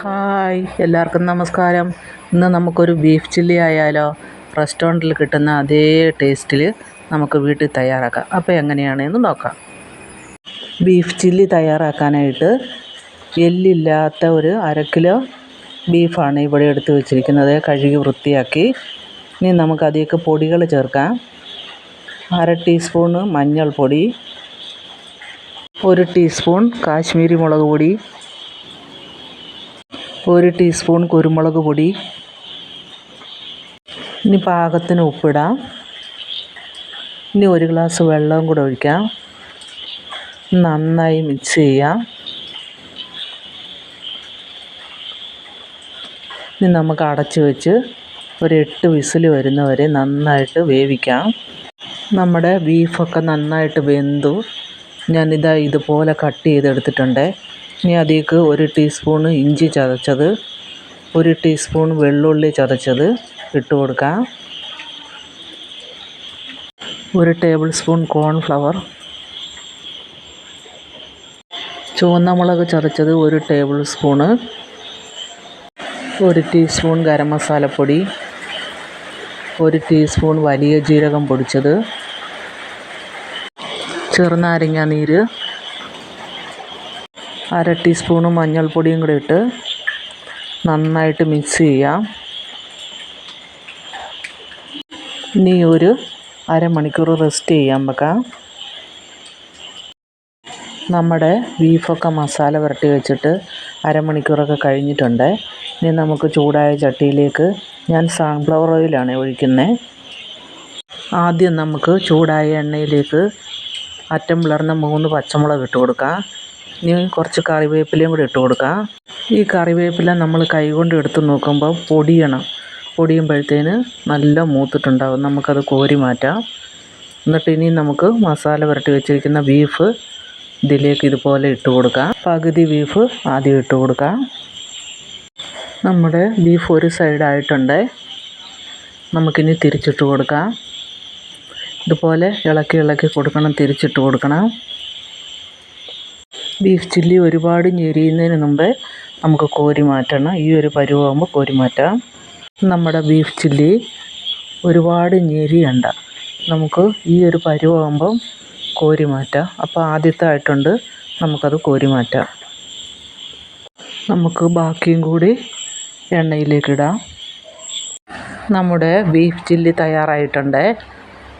Hi എല്ലാവർക്കും നമസ്കാരം. ഇന്ന് നമുക്കൊരു ബീഫ് ചില്ലി ആയാലോ റെസ്റ്റോറന്റിൽ കിട്ടുന്ന അതേ ടേസ്റ്റിൽ നമുക്ക് വീട്ടിൽ തയ്യാറാക്കാം. അപ്പോൾ എങ്ങനെയാണെന്ന് നോക്കാം. ബീഫ് ചില്ലി തയ്യാറാക്കാനായിട്ട് എല്ലില്ലാത്ത ഒരു അര കിലോ ബീഫാണ് ഇവിടെ എടുത്ത് വെച്ചിരിക്കുന്നത്. കഴുകി വൃത്തിയാക്കി. ഇനി നമുക്ക് അതിലേക്ക് പൊടികൾ ചേർക്കാം. അര ടീസ്പൂണ് മഞ്ഞൾപ്പൊടി ഒരു ടീസ്പൂൺ കാശ്മീരി മുളക് പൊടി ഒരു ടീസ്പൂൺ കുരുമുളക് പൊടി. ഇനി പാകത്തിന് ഉപ്പിടാം. ഇനി ഒരു ഗ്ലാസ് വെള്ളവും കൂടെ ഒഴിക്കാം. നന്നായി മിക്സ് ചെയ്യാം. ഇനി നമുക്ക് അടച്ചു വെച്ച് ഒരു എട്ട് വിസിൽ വരുന്നവരെ നന്നായിട്ട് വേവിക്കാം. നമ്മുടെ ബീഫൊക്കെ നന്നായിട്ട് വെന്തു. ഞാനിതാ ഇതുപോലെ കട്ട് ചെയ്തെടുത്തിട്ടുണ്ട്. ഇനി അതിലേക്ക് ഒരു ടീസ്പൂണ് ഇഞ്ചി ചതച്ചത് ഒരു ടീസ്പൂൺ വെള്ളുള്ളി ചതച്ചത് ഇട്ട് കൊടുക്കാം. ഒരു ടേബിൾ സ്പൂൺ കോൺഫ്ലവർ ചുവന്ന മുളക് ചതച്ചത് ഒരു ടേബിൾ സ്പൂണ് ഒരു ടീസ്പൂൺ ഗരം മസാലപ്പൊടി. ഒരു ടീസ്പൂൺ വലിയ ജീരകം പൊടിച്ചത്. ചെറുനാരങ്ങ നീര്. അര ടീസ്പൂണ് മഞ്ഞൾപ്പൊടിയും കൂടെ ഇട്ട് നന്നായിട്ട് മിക്സ് ചെയ്യാം. ഇനി ഒരു അരമണിക്കൂർ റെസ്റ്റ് ചെയ്യാൻ വെക്കാം. നമ്മുടെ ബീഫൊക്കെ മസാല പുരട്ടി വെച്ചിട്ട് അരമണിക്കൂറൊക്കെ കഴിഞ്ഞിട്ടുണ്ട്. ഇനി നമുക്ക് ചൂടായ ചട്ടിയിലേക്ക് ഞാൻ സൺഫ്ലവർ ഓയിലാണ് ഒഴിക്കുന്നത് ആദ്യം നമുക്ക് ചൂടായ എണ്ണയിലേക്ക് അറ്റം പിളർന്ന മൂന്ന് പച്ചമുളക് ഇട്ട് കൊടുക്കാം. ഇനി കുറച്ച് കറിവേപ്പിലയും കൂടി ഇട്ട് കൊടുക്കാം. ഈ കറിവേപ്പില നമ്മൾ കൈകൊണ്ട് എടുത്ത് നോക്കുമ്പോൾ പൊടിയണം. പൊടിയുമ്പോഴത്തേന് നല്ല മൂത്തിട്ടുണ്ടാകും നമുക്കത് കോരി മാറ്റാം. എന്നിട്ട് ഇനി നമുക്ക് മസാല പുരട്ടി വെച്ചിരിക്കുന്ന ബീഫ് ഇതിലേക്ക് ഇതുപോലെ ഇട്ട് കൊടുക്കാം. പകുതി ബീഫ് ആദ്യം ഇട്ട് കൊടുക്കാം. നമ്മുടെ ബീഫ് ഒരു സൈഡായിട്ടുണ്ട് നമുക്കിനി തിരിച്ചിട്ട് കൊടുക്കാം. ഇതുപോലെ ഇളക്കി ഇളക്കി കൊടുക്കണം തിരിച്ചിട്ട് കൊടുക്കണം. ബീഫ് ചില്ലി ഒരുപാട് ഞെരിയുന്നതിന് മുമ്പേ നമുക്ക് കോരി മാറ്റണം. ഈ ഒരു പരുവാകുമ്പോൾ കോരി മാറ്റാം. നമ്മുടെ ബീഫ് ചില്ലി ഒരുപാട് ഞെരിയണ്ട. നമുക്ക് ഈ ഒരു പരുവാകുമ്പം കോരി മാറ്റാം. അപ്പോൾ ആദ്യത്തെ ആയിട്ടുണ്ട് നമുക്കത് കോരി മാറ്റാം. നമുക്ക് ബാക്കിയും കൂടി എണ്ണയിലേക്കിടാം നമ്മുടെ ബീഫ് ചില്ലി തയ്യാറായിട്ടുണ്ട്.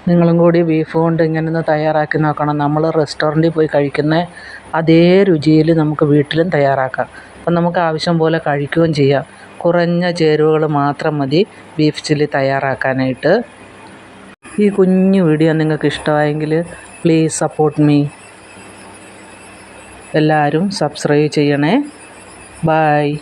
നിങ്ങളും കൂടി ബീഫ് കൊണ്ട് ഇങ്ങനെ ഒന്ന് തയ്യാറാക്കി നോക്കണം. നമ്മൾ റെസ്റ്റോറന്റിൽ പോയി കഴിക്കുന്ന അതേ രുചിയിൽ നമുക്ക് വീട്ടിലും തയ്യാറാക്കാം. അപ്പം നമുക്ക് ആവശ്യം പോലെ കഴിക്കുകയും ചെയ്യാം. കുറഞ്ഞ ചേരുവകൾ മാത്രം മതി ബീഫ് ചില്ലി തയ്യാറാക്കാനായിട്ട്. ഈ കുഞ്ഞു വീഡിയോ നിങ്ങൾക്ക് ഇഷ്ടമായെങ്കിൽ പ്ലീസ് സപ്പോർട്ട് മീ എല്ലാവരും സബ്സ്ക്രൈബ് ചെയ്യണേ. ബായ്